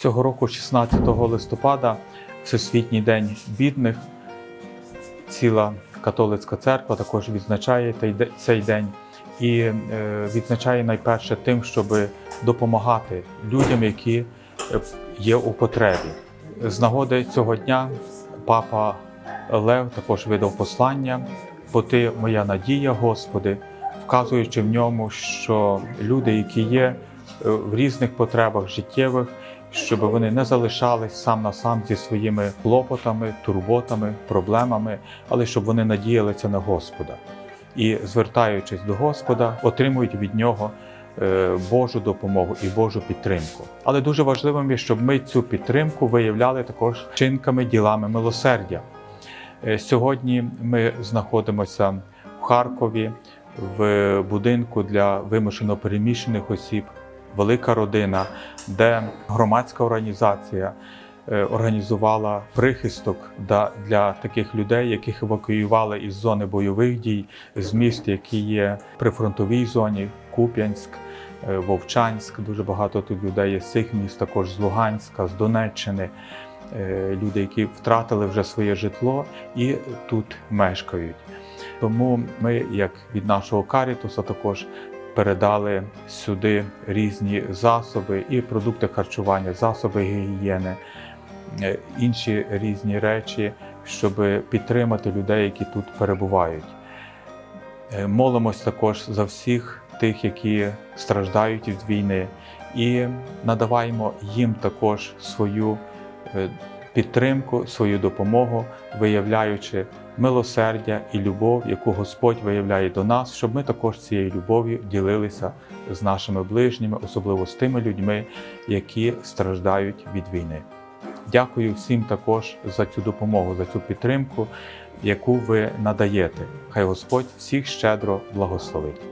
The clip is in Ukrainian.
Цього року, 16 листопада, Всесвітній день бідних, ціла католицька церква також відзначає цей день і е, відзначає найперше тим, щоб допомагати людям, які е, є у потребі. З нагоди цього дня папа Лев також видав послання, бо ти моя надія, Господи, вказуючи в ньому, що люди, які є в різних потребах життєвих, щоб вони не залишались сам на сам зі своїми клопотами, турботами, проблемами, але щоб вони надіялися на Господа і, звертаючись до Господа, отримують від нього е, Божу допомогу і Божу підтримку. Але дуже важливим є, щоб ми цю підтримку виявляли також чинками, ділами милосердя. Е, Сьогодні ми знаходимося в Харкові в будинку для вимушено переміщених осіб, велика родина, де громадська організація е, організувала прихисток для таких людей, яких евакуювали із зони бойових дій, з міст, які є при фронтовій зоні, Куп'янськ, е, Вовчанськ. Дуже багато тут людей є з цих міст, також з Луганська, з Донеччини. Е, Люди, які втратили вже своє житло і тут мешкають. Тому ми, як від нашого карітуса, також передали сюди різні засоби і продукти харчування, засоби гігієни, е, інші різні речі, щоб підтримати людей, які тут перебувають. Е, Молимось також за всіх тих, які страждають від війни, і надаваємо їм також свою е, підтримку, свою допомогу, виявляючи милосердя і любов, яку Господь виявляє до нас, щоб ми також цією любов'ю ділилися з нашими ближніми, особливо з тими людьми, які страждають від війни. Дякую всім також за цю допомогу, за цю підтримку, яку ви надаєте. Хай Господь всіх щедро благословить.